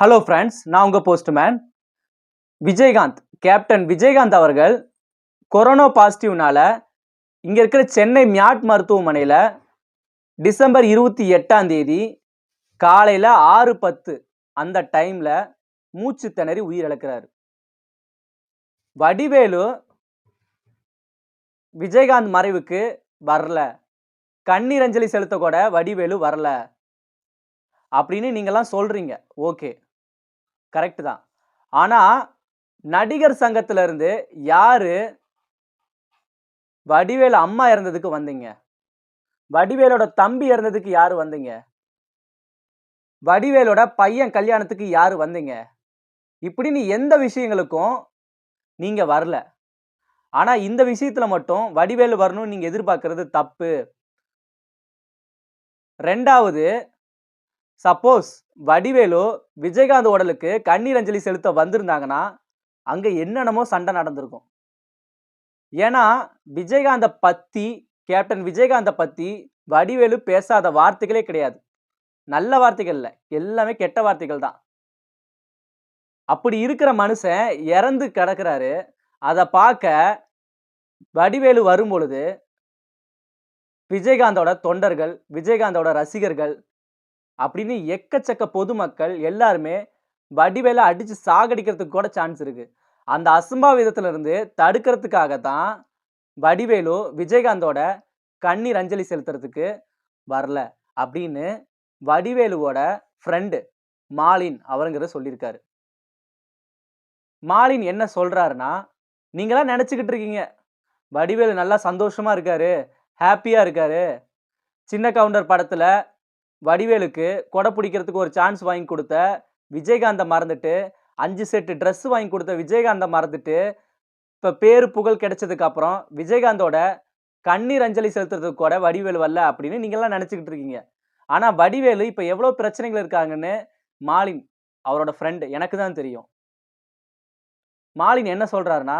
Hello friends நான் உங்கள் postman Vijayakanth captain Vijayakanth அவர்கள் கொரோனா பாசிட்டிவ்னால இங்கே இருக்கிற சென்னை மியாட் மருத்துவமனையில் டிசம்பர் இருபத்தி எட்டாம் தேதி காலையில் ஆறு பத்து அந்த டைமில் மூச்சு திணறி உயிரிழக்கிறார் வடிவேலு விஜயகாந்த் மறைவுக்கு வரல. கண்ணீர் அஞ்சலி செலுத்த கூட வடிவேலு வரல. அப்படின்னு நீங்கள்லாம் சொல்கிறீங்க ஓகே கரெக்டு தான். ஆனால் நடிகர் சங்கத்திலேருந்து இருந்து யாரு வடிவேலு அம்மா இறந்ததுக்கு வந்தீங்க? வடிவேலோட தம்பி இறந்ததுக்கு யார் வந்தீங்க? வடிவேலோட பையன் கல்யாணத்துக்கு யார் வந்தீங்க? இப்படின்னு எந்த விஷயங்களுக்கும் நீங்கள் வரல. ஆனால் இந்த விஷயத்தில் மட்டும் வடிவேலு வரணும்னு நீங்கள் எதிர்பார்க்கறது தப்பு. ரெண்டாவது சப்போஸ் வடிவேலு விஜயகாந்த் உடலுக்கு கண்ணீர் அஞ்சலி செலுத்த வந்திருந்தாங்கன்னா அங்கே என்னென்னமோ சண்டை நடந்திருக்கும். ஏன்னா விஜயகாந்தை பற்றி கேப்டன் விஜயகாந்தை பற்றி வடிவேலு பேசாத வார்த்தைகளே கிடையாது. நல்ல வார்த்தைகள் இல்லை. எல்லாமே கெட்ட வார்த்தைகள் தான். அப்படி இருக்கிற மனுஷன் இறந்து கிடக்குறாரு. அதை பார்க்க வடிவேலு வரும் பொழுது விஜயகாந்தோட தொண்டர்கள் விஜயகாந்தோட ரசிகர்கள் அப்படின்னு எக்கச்சக்க பொதுமக்கள் எல்லாருமே வடிவேல அடித்து சாகடிக்கிறதுக்கு கூட சான்ஸ் இருக்குது அந்த அசம்பாவிதத்திலிருந்து தடுக்கிறதுக்காக தான் வடிவேலு விஜயகாந்தோட கண்ணீர் அஞ்சலி செலுத்துறதுக்கு வரல அப்படின்னு வடிவேலுவோட ஃப்ரெண்டு மாலின் அவருங்கிற சொல்லியிருக்காரு. மாலின் என்ன சொல்கிறாருன்னா நீங்களாம் நினச்சிக்கிட்டு இருக்கீங்க. வடிவேலு நல்லா சந்தோஷமாக இருக்காரு ஹாப்பியாக இருக்காரு. சின்ன கவுண்டர் படத்தில் வடிவேலுக்கு கொடை பிடிக்கிறதுக்கு ஒரு சான்ஸ் வாங்கி கொடுத்த விஜயகாந்தை மறந்துட்டு அஞ்சு செட்டு ட்ரெஸ் வாங்கி கொடுத்த விஜயகாந்தை மறந்துட்டு இப்போ பேரு புகழ் கிடைச்சதுக்கு அப்புறம் விஜயகாந்தோட கண்ணீர் அஞ்சலி செலுத்துறதுக்கு கூட வடிவேலு வரல அப்படின்னு நீங்கள்லாம் நினச்சிக்கிட்டு இருக்கீங்க. ஆனால் வடிவேலு இப்போ எவ்வளோ பிரச்சனைகள் இருக்காங்கன்னு மாலின் அவரோட ஃப்ரெண்டு எனக்கு தான் தெரியும். மாலின் என்ன சொல்கிறாருன்னா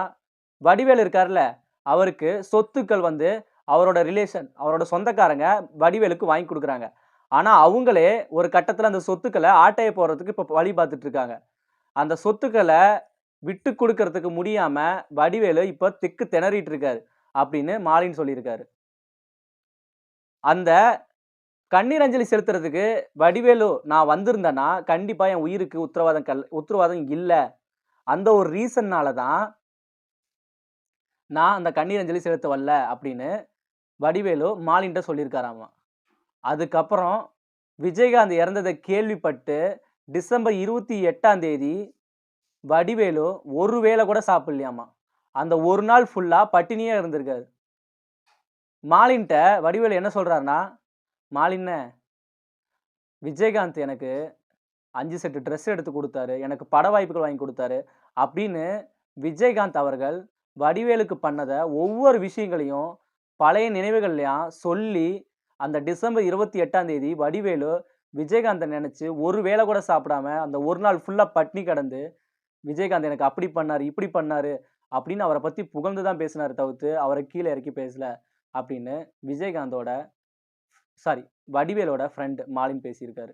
வடிவேலு இருக்கார்ல அவருக்கு சொத்துக்கள் வந்து அவரோட ரிலேஷன் அவரோட சொந்தக்காரங்க வடிவேலுக்கு வாங்கி கொடுக்குறாங்க. ஆனால் அவங்களே ஒரு கட்டத்தில் அந்த சொத்துக்களை ஆட்டைய போடுறதுக்கு இப்போ வழி பார்த்துட்டு இருக்காங்க அந்த சொத்துக்களை விட்டு கொடுக்கறதுக்கு முடியாமல் வடிவேலு இப்போ திக்கு திணறிட்டு இருக்காரு அப்படின்னு மாலின் சொல்லியிருக்காரு. அந்த கண்ணீர் அஞ்சலி செலுத்துறதுக்கு வடிவேலு நான் வந்திருந்தேன்னா கண்டிப்பாக என் உயிருக்கு உத்தரவாதம் கல் உத்தரவாதம் இல்லை. அந்த ஒரு ரீசன்னால தான் நான் அந்த கண்ணீர் அஞ்சலி செலுத்த வரல அப்படின்னு வடிவேலு மாலின்ட்ட சொல்லியிருக்காராமா. அதுக்கப்புறம் விஜயகாந்த் இறந்ததை கேள்விப்பட்டு டிசம்பர் இருபத்தி எட்டாம் தேதி வடிவேலு ஒரு வேளை கூட சாப்பிட்லையாமா. அந்த ஒரு நாள் ஃபுல்லாக பட்டினியே இருந்திருக்காரு. மாலின்ட்ட வடிவேலு என்ன சொல்கிறாருன்னா மாலின்ன விஜயகாந்த் எனக்கு அஞ்சு செட்டு ட்ரெஸ் எடுத்து கொடுத்தாரு எனக்கு பட வாய்ப்புகள் வாங்கி கொடுத்தாரு அப்படின்னு விஜயகாந்த் அவர்கள் வடிவேலுக்கு பண்ணதை ஒவ்வொரு விஷயங்களையும் பழைய நினைவுகள்லையும் சொல்லி அந்த டிசம்பர் இருபத்தி எட்டாம் தேதி வடிவேலு விஜயகாந்தை நினச்சி ஒரு வேளை கூட சாப்பிடாம அந்த ஒரு நாள் ஃபுல்லாக பட்னி கடந்து விஜயகாந்த் எனக்கு அப்படி பண்ணார் இப்படி பண்ணார் அப்படின்னு அவரை பற்றி புகழ்ந்து தான் பேசினார் தவிர்த்து அவரை கீழே இறக்கி பேசல அப்படின்னு விஜயகாந்தோட சாரி வடிவேலோட ஃப்ரெண்டு மாலின் பேசியிருக்காரு.